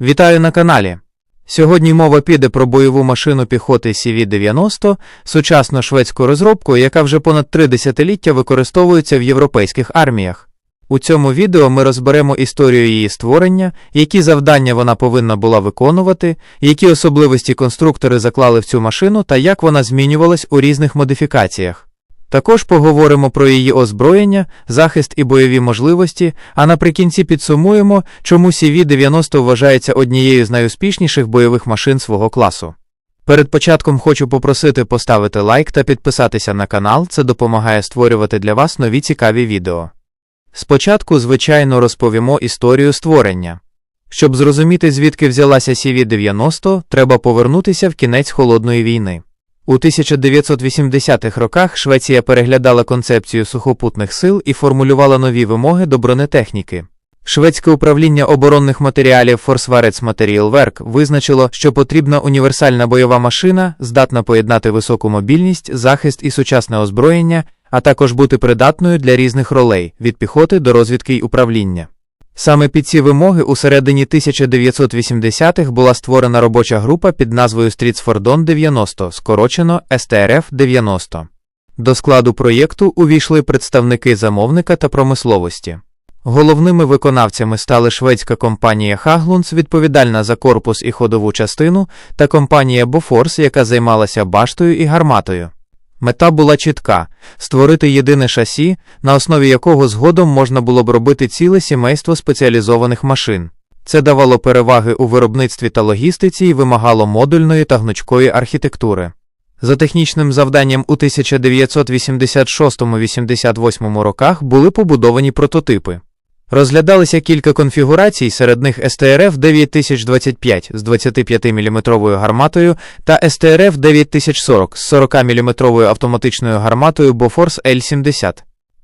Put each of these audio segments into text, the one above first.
Вітаю на каналі. Сьогодні мова піде про бойову машину піхоти CV-90, сучасну шведську розробку, яка вже понад три десятиліття використовується в європейських арміях. У цьому відео ми розберемо історію її створення, які завдання вона повинна була виконувати, які особливості конструктори заклали в цю машину та як вона змінювалась у різних модифікаціях. Також поговоримо про її озброєння, захист і бойові можливості, а наприкінці підсумуємо, чому CV-90 вважається однією з найуспішніших бойових машин свого класу. Перед початком хочу попросити поставити лайк та підписатися на канал, це допомагає створювати для вас нові цікаві відео. Спочатку, звичайно, розповімо історію створення. Щоб зрозуміти, звідки взялася CV-90, треба повернутися в кінець холодної війни. У 1980-х роках Швеція переглядала концепцію сухопутних сил і формулювала нові вимоги до бронетехніки. Шведське управління оборонних матеріалів Forsvarets Materielverk визначило, що потрібна універсальна бойова машина, здатна поєднати високу мобільність, захист і сучасне озброєння, а також бути придатною для різних ролей від піхоти до розвідки й управління. Саме під ці вимоги у середині 1980-х була створена робоча група під назвою Стрітсфордон 90, скорочено СТРФ 90. До складу проєкту увійшли представники замовника та промисловості. Головними виконавцями стали шведська компанія Хаглунс, відповідальна за корпус і ходову частину, та компанія Бофорс, яка займалася баштою і гарматою. Мета була чітка створити єдине шасі, на основі якого згодом можна було б робити ціле сімейство спеціалізованих машин. Це давало переваги у виробництві та логістиці і вимагало модульної та гнучкої архітектури. За технічним завданням у 1986-88 роках були побудовані прототипи. Розглядалися кілька конфігурацій, серед них СТРФ 9025 з 25-мм гарматою та СТРФ 9040 з 40-мм автоматичною гарматою Bofors L70.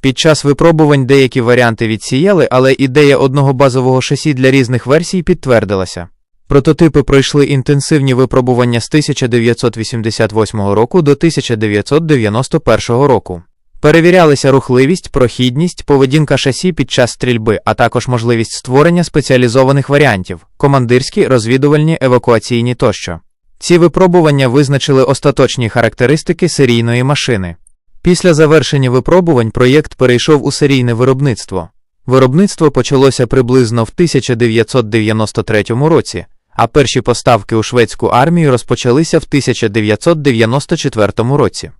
Під час випробувань деякі варіанти відсіяли, але ідея одного базового шасі для різних версій підтвердилася. Прототипи пройшли інтенсивні випробування з 1988 року до 1991 року. Перевірялися рухливість, прохідність, поведінка шасі під час стрільби, а також можливість створення спеціалізованих варіантів командирські, розвідувальні, евакуаційні тощо. Ці випробування визначили остаточні характеристики серійної машини. Після завершення випробувань проєкт перейшов у серійне виробництво. Виробництво почалося приблизно в 1993 році, а перші поставки у шведську армію розпочалися в 1994 році.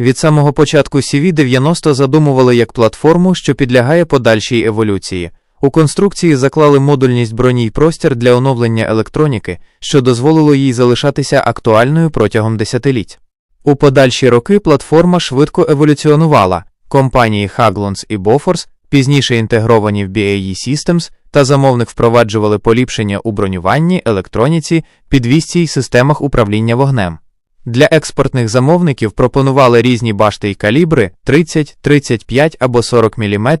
Від самого початку CV-90 задумували як платформу, що підлягає подальшій еволюції. У конструкції заклали модульність броні й простір для оновлення електроніки, що дозволило їй залишатися актуальною протягом десятиліть. У подальші роки платформа швидко еволюціонувала. Компанії Haglunds і Bofors, пізніше інтегровані в BAE Systems, та замовник впроваджували поліпшення у бронюванні, електроніці, підвісці й системах управління вогнем. Для експортних замовників пропонували різні башти й калібри 30, 35 або 40 мм,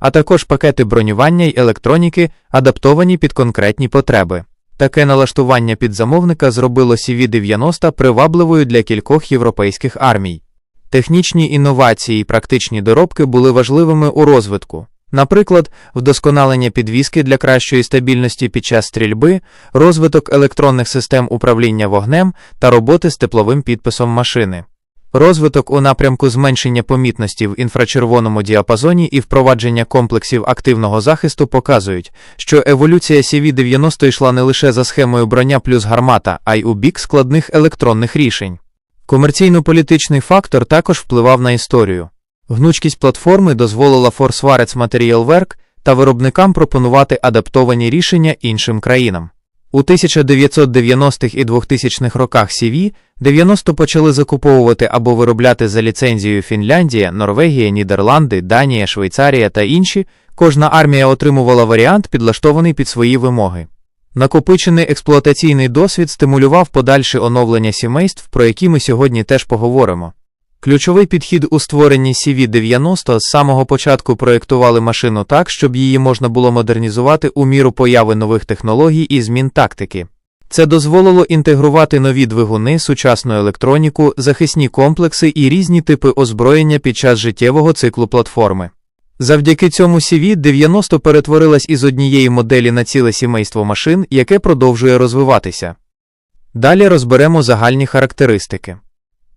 а також пакети бронювання й електроніки, адаптовані під конкретні потреби. Таке налаштування під замовника зробило CV-90 привабливою для кількох європейських армій. Технічні інновації і практичні доробки були важливими у розвитку. Наприклад, вдосконалення підвіски для кращої стабільності під час стрільби, розвиток електронних систем управління вогнем та роботи з тепловим підписом машини. Розвиток у напрямку зменшення помітності в інфрачервоному діапазоні і впровадження комплексів активного захисту показують, що еволюція CV-90 йшла не лише за схемою броня плюс гармата, а й у бік складних електронних рішень. Комерційно-політичний фактор також впливав на історію. Гнучкість платформи дозволила Forsvarets Materielverk та виробникам пропонувати адаптовані рішення іншим країнам. У 1990-х і 2000-х роках CV 90 почали закуповувати або виробляти за ліцензією Фінляндія, Норвегія, Нідерланди, Данія, Швейцарія та інші. Кожна армія отримувала варіант, підлаштований під свої вимоги. Накопичений експлуатаційний досвід стимулював подальше оновлення сімейств, про які ми сьогодні теж поговоримо. Ключовий підхід у створенні CV-90 з самого початку проєктували машину так, щоб її можна було модернізувати у міру появи нових технологій і змін тактики. Це дозволило інтегрувати нові двигуни, сучасну електроніку, захисні комплекси і різні типи озброєння під час життєвого циклу платформи. Завдяки цьому CV-90 перетворилась із однієї моделі на ціле сімейство машин, яке продовжує розвиватися. Далі розберемо загальні характеристики.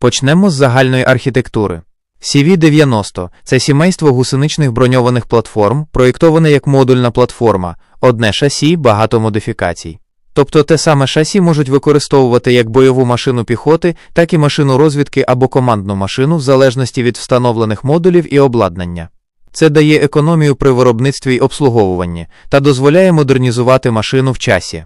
Почнемо з загальної архітектури. CV-90 – це сімейство гусеничних броньованих платформ, проєктоване як модульна платформа, одне шасі, багато модифікацій. Тобто те саме шасі можуть використовувати як бойову машину піхоти, так і машину розвідки або командну машину в залежності від встановлених модулів і обладнання. Це дає економію при виробництві й обслуговуванні та дозволяє модернізувати машину в часі.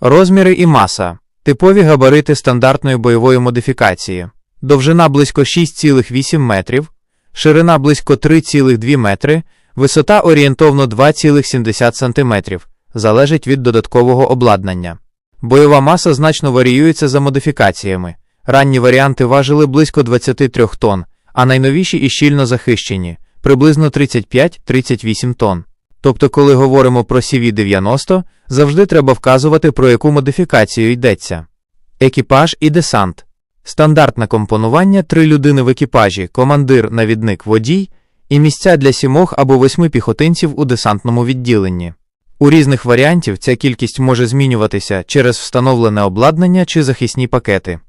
Розміри і маса типові габарити стандартної бойової модифікації, довжина близько 6,8 метрів, ширина близько 3,2 метри, висота орієнтовно 2,70 см, залежить від додаткового обладнання. Бойова маса значно варіюється за модифікаціями. Ранні варіанти важили близько 23 тонн, а найновіші і щільно захищені приблизно 35-38 тонн. Тобто, коли говоримо про CV-90, завжди треба вказувати, про яку модифікацію йдеться. Екіпаж і десант. Стандартне компонування три людини в екіпажі, командир, навідник, водій і місця для сімох або восьми піхотинців у десантному відділенні. У різних варіантів ця кількість може змінюватися через встановлене обладнання чи захисні пакети.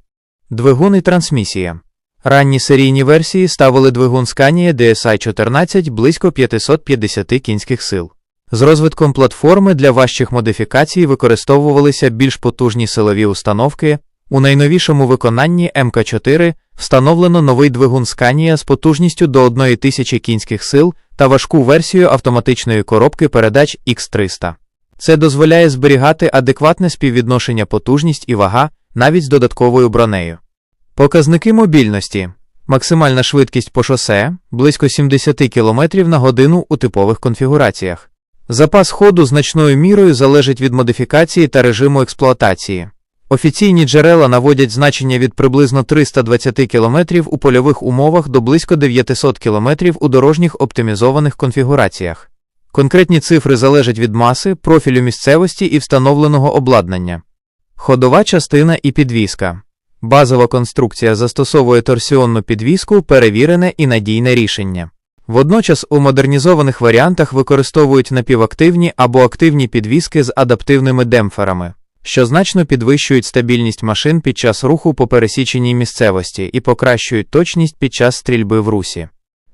Двигун і трансмісія. Ранні серійні версії ставили двигун Scania DSI 14 близько 550 кінських сил. З розвитком платформи для важчих модифікацій використовувалися більш потужні силові установки. У найновішому виконанні МК4 встановлено новий двигун Scania з потужністю до 1000 кінських сил та важку версію автоматичної коробки передач X300. Це дозволяє зберігати адекватне співвідношення потужність і вага навіть з додатковою бронею. Показники мобільності. Максимальна швидкість по шосе близько 70 км на годину у типових конфігураціях. Запас ходу значною мірою залежить від модифікації та режиму експлуатації. Офіційні джерела наводять значення від приблизно 320 км у польових умовах до близько 900 км у дорожніх оптимізованих конфігураціях. Конкретні цифри залежать від маси, профілю місцевості і встановленого обладнання. Ходова частина і підвіска. Базова конструкція застосовує торсіонну підвіску, перевірене і надійне рішення. Водночас у модернізованих варіантах використовують напівактивні або активні підвіски з адаптивними демпферами, що значно підвищують стабільність машин під час руху по пересіченій місцевості і покращують точність під час стрільби в русі.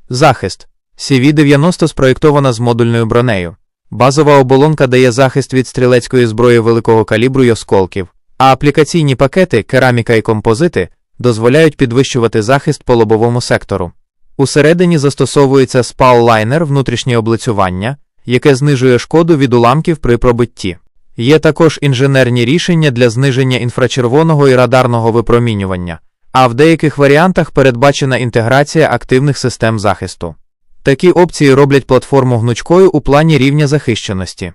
Захист CV-90 спроєктована з модульною бронею. Базова оболонка дає захист від стрілецької зброї великого калібру й осколків, а аплікаційні пакети, кераміка і композити дозволяють підвищувати захист по лобовому сектору. Усередині застосовується спал-лайнер внутрішнє облицювання, яке знижує шкоду від уламків при пробитті. Є також інженерні рішення для зниження інфрачервоного і радарного випромінювання, а в деяких варіантах передбачена інтеграція активних систем захисту. Такі опції роблять платформу гнучкою у плані рівня захищеності.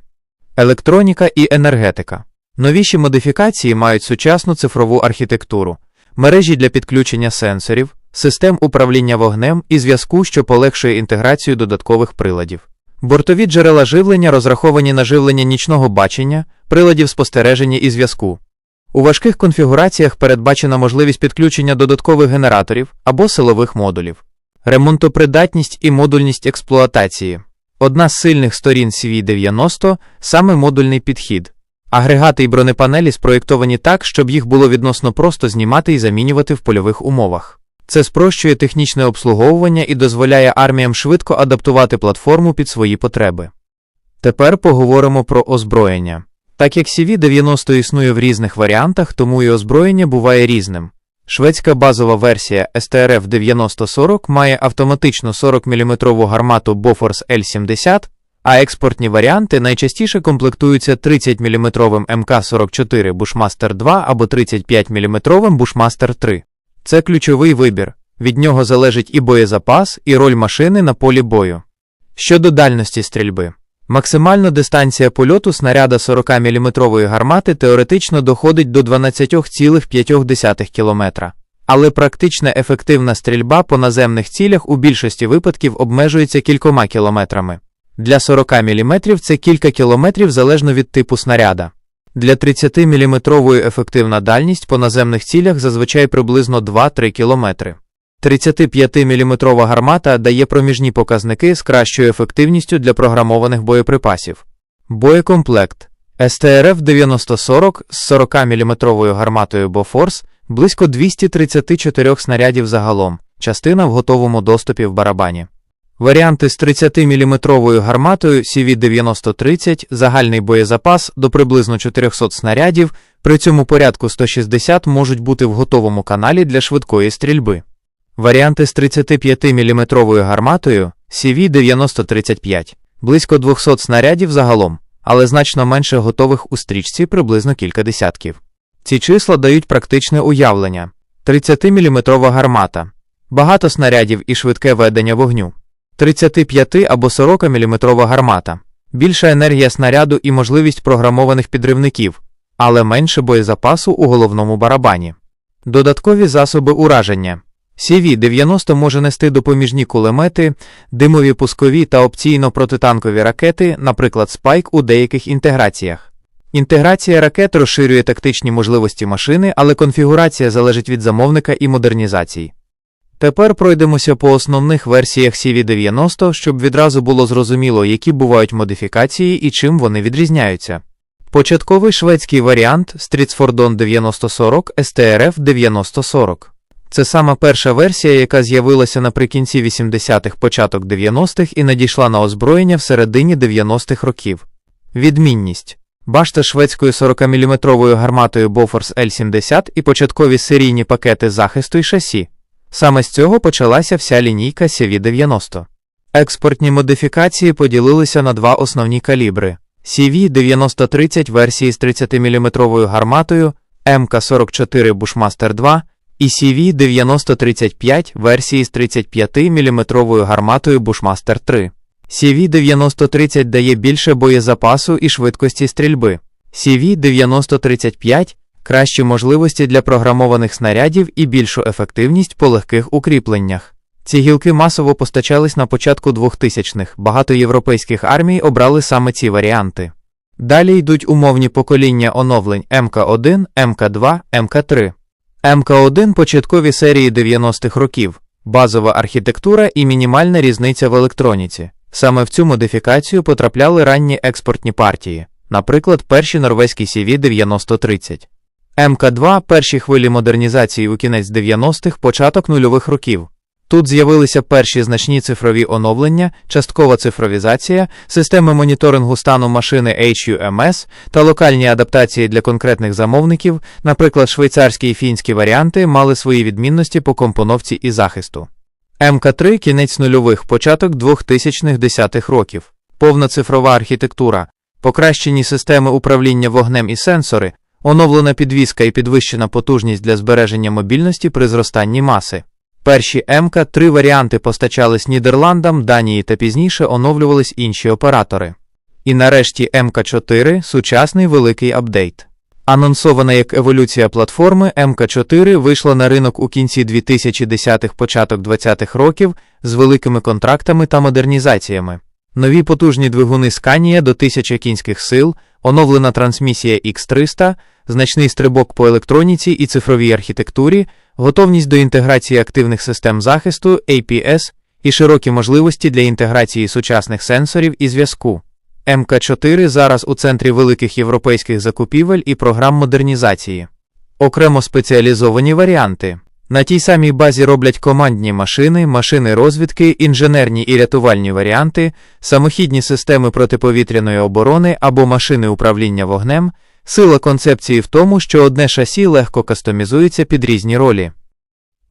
Електроніка і енергетика. Новіші модифікації мають сучасну цифрову архітектуру, мережі для підключення сенсорів, систем управління вогнем і зв'язку, що полегшує інтеграцію додаткових приладів. Бортові джерела живлення розраховані на живлення нічного бачення, приладів спостереження і зв'язку. У важких конфігураціях передбачена можливість підключення додаткових генераторів або силових модулів, ремонтопридатність і модульність експлуатації. Одна з сильних сторін CV90 саме модульний підхід. Агрегати і бронепанелі спроєктовані так, щоб їх було відносно просто знімати і замінювати в польових умовах. Це спрощує технічне обслуговування і дозволяє арміям швидко адаптувати платформу під свої потреби. Тепер поговоримо про озброєння. Так як CV90 існує в різних варіантах, тому і озброєння буває різним. Шведська базова версія STRF 9040 має автоматичну 40-мм гармату Bofors L70, а експортні варіанти найчастіше комплектуються 30-мм МК-44 Bushmaster 2 або 35-мм Bushmaster 3. Це ключовий вибір. Від нього залежить і боєзапас, і роль машини на полі бою. Щодо дальності стрільби. Максимальна дистанція польоту снаряда 40-мм гармати теоретично доходить до 12,5 км. Але практична ефективна стрільба по наземних цілях у більшості випадків обмежується кількома кілометрами. Для 40 мм це кілька кілометрів залежно від типу снаряда. Для 30-мм ефективна дальність по наземних цілях зазвичай приблизно 2-3 км. 35-мм гармата дає проміжні показники з кращою ефективністю для програмованих боєприпасів. Боєкомплект СТРФ 9040 з 40-мм гарматою Bofors близько 234 снарядів загалом, частина в готовому доступі в барабані. Варіанти з 30-мм гарматою CV-9030, загальний боєзапас до приблизно 400 снарядів, при цьому порядку 160 можуть бути в готовому каналі для швидкої стрільби. Варіанти з 35-мм гарматою CV-9035, близько 200 снарядів загалом, але значно менше готових у стрічці приблизно кілька десятків. Ці числа дають практичне уявлення: 30-мм гармата, багато снарядів і швидке ведення вогню. 35 або 40 мм гармата, більша енергія снаряду і можливість програмованих підривників, але менше боєзапасу у головному барабані. Додаткові засоби ураження. CV-90 може нести допоміжні кулемети, димові пускові та опційно протитанкові ракети, наприклад, спайк у деяких інтеграціях. Інтеграція ракет розширює тактичні можливості машини, але конфігурація залежить від замовника і модернізацій. Тепер пройдемося по основних версіях CV90, щоб відразу було зрозуміло, які бувають модифікації і чим вони відрізняються. Початковий шведський варіант Stridsfordon 9040 STRF 9040. Це саме перша версія, яка з'явилася наприкінці 80-х, початок 90-х і надійшла на озброєння в середині 90-х років. Відмінність башта шведською 40-мм гарматою Bofors L70 і початкові серійні пакети захисту і шасі. Саме з цього почалася вся лінійка CV90. Експортні модифікації поділилися на два основні калібри: CV9030 версії з 30-мм гарматою, МК44 Bushmaster 2 і CV9035 версії з 35-мм гарматою Bushmaster 3. CV9030 дає більше боєзапасу і швидкості стрільби. CV9035 кращі можливості для програмованих снарядів і більшу ефективність по легких укріпленнях. Ці гілки масово постачались на початку 2000-х, багато європейських армій обрали саме ці варіанти. Далі йдуть умовні покоління оновлень МК1, МК2, МК3. МК1 початкові серії 90-х років, базова архітектура і мінімальна різниця в електроніці. Саме в цю модифікацію потрапляли ранні експортні партії, наприклад, перші норвезькі CV9030. МК2 перші хвилі модернізації у кінець 90-х, початок нульових років. Тут з'явилися перші значні цифрові оновлення, часткова цифровізація, системи моніторингу стану машини HUMS та локальні адаптації для конкретних замовників, наприклад, швейцарські і фінські варіанти мали свої відмінності по компоновці і захисту. МК3 кінець нульових, початок 2010-х років, повна цифрова архітектура, покращені системи управління вогнем і сенсори, оновлена підвізка і підвищена потужність для збереження мобільності при зростанні маси. Перші МК3 варіанти постачались Нідерландам, Данії та пізніше оновлювались інші оператори. І нарешті МК4 сучасний великий апдейт. Анонсована як еволюція платформи, МК4 вийшла на ринок у кінці 2010-х, початок 20-х років з великими контрактами та модернізаціями. Нові потужні двигуни Scania до 1000 кінських сил, оновлена трансмісія X300, значний стрибок по електроніці і цифровій архітектурі, готовність до інтеграції активних систем захисту APS і широкі можливості для інтеграції сучасних сенсорів і зв'язку. МК4 зараз у центрі великих європейських закупівель і програм модернізації. Окремо спеціалізовані варіанти. На тій самій базі роблять командні машини, машини розвідки, інженерні і рятувальні варіанти, самохідні системи протиповітряної оборони або машини управління вогнем. Сила концепції в тому, що одне шасі легко кастомізується під різні ролі.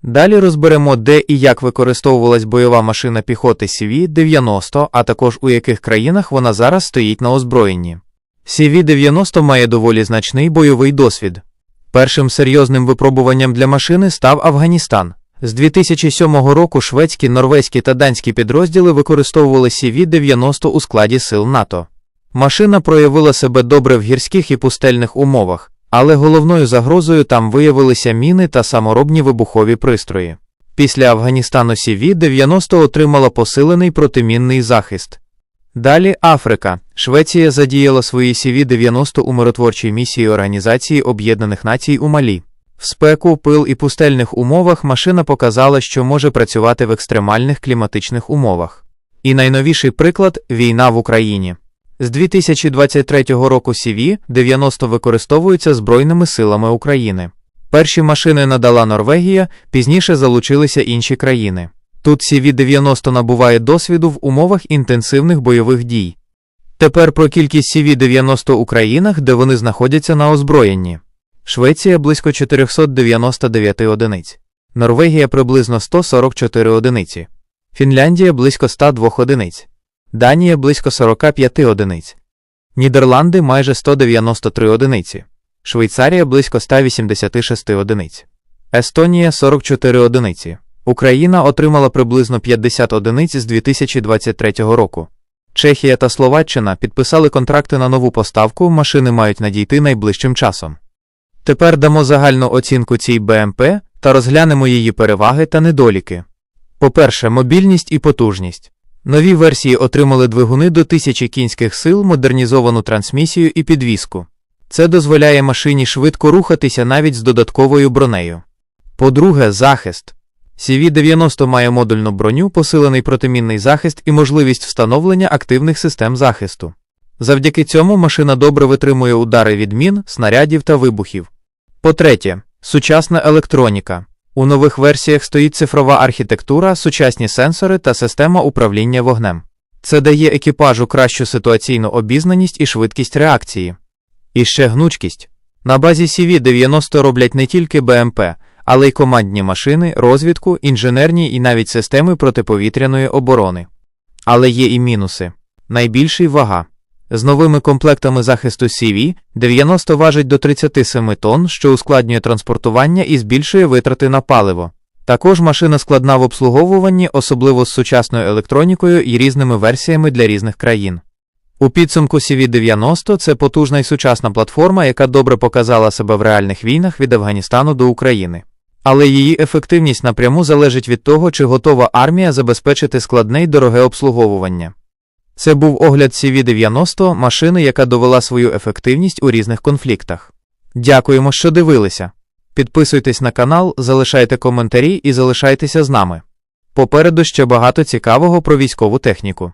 Далі розберемо, де і як використовувалась бойова машина піхоти CV-90, а також у яких країнах вона зараз стоїть на озброєнні. CV-90 має доволі значний бойовий досвід. Першим серйозним випробуванням для машини став Афганістан. З 2007 року шведські, норвезькі та данські підрозділи використовували CV-90 у складі сил НАТО. Машина проявила себе добре в гірських і пустельних умовах, але головною загрозою там виявилися міни та саморобні вибухові пристрої. Після Афганістану CV-90 отримала посилений протимінний захист. Далі Африка. Швеція задіяла свої CV-90 у миротворчій місії Організації Об'єднаних Націй у Малі. В спеку, пил і пустельних умовах машина показала, що може працювати в екстремальних кліматичних умовах. І найновіший приклад війна в Україні. З 2023 року CV-90 використовуються Збройними силами України. Перші машини надала Норвегія, пізніше залучилися інші країни. Тут CV-90 набуває досвіду в умовах інтенсивних бойових дій. Тепер про кількість CV-90 у країнах, де вони знаходяться на озброєнні. Швеція близько 499 одиниць, Норвегія приблизно 144 одиниці, Фінляндія близько 102 одиниць, Данія близько 45 одиниць, Нідерланди майже 193 одиниці, Швейцарія близько 186 одиниць, Естонія 44 одиниці. Україна отримала приблизно 50 одиниць з 2023 року. Чехія та Словаччина підписали контракти на нову поставку, машини мають надійти найближчим часом. Тепер дамо загальну оцінку цій БМП та розглянемо її переваги та недоліки. По-перше, мобільність і потужність. Нові версії отримали двигуни до 1000 кінських сил, модернізовану трансмісію і підвіску. Це дозволяє машині швидко рухатися навіть з додатковою бронею. По-друге, захист. CV-90 має модульну броню, посилений протимінний захист і можливість встановлення активних систем захисту. Завдяки цьому машина добре витримує удари від мін, снарядів та вибухів. По-третє, сучасна електроніка. У нових версіях стоїть цифрова архітектура, сучасні сенсори та система управління вогнем. Це дає екіпажу кращу ситуаційну обізнаність і швидкість реакції. І ще гнучкість. На базі CV-90 роблять не тільки БМП, але й командні машини, розвідку, інженерні і навіть системи протиповітряної оборони. Але є і мінуси. Найбільший вага. З новими комплектами захисту CV 90 важить до 37 тонн, що ускладнює транспортування і збільшує витрати на паливо. Також машина складна в обслуговуванні, особливо з сучасною електронікою і різними версіями для різних країн. У підсумку CV-90 це потужна і сучасна платформа, яка добре показала себе в реальних війнах від Афганістану до України. Але її ефективність напряму залежить від того, чи готова армія забезпечити складне й дороге обслуговування. Це був огляд CV-90, машини, яка довела свою ефективність у різних конфліктах. Дякуємо, що дивилися. Підписуйтесь на канал, залишайте коментарі і залишайтеся з нами. Попереду ще багато цікавого про військову техніку.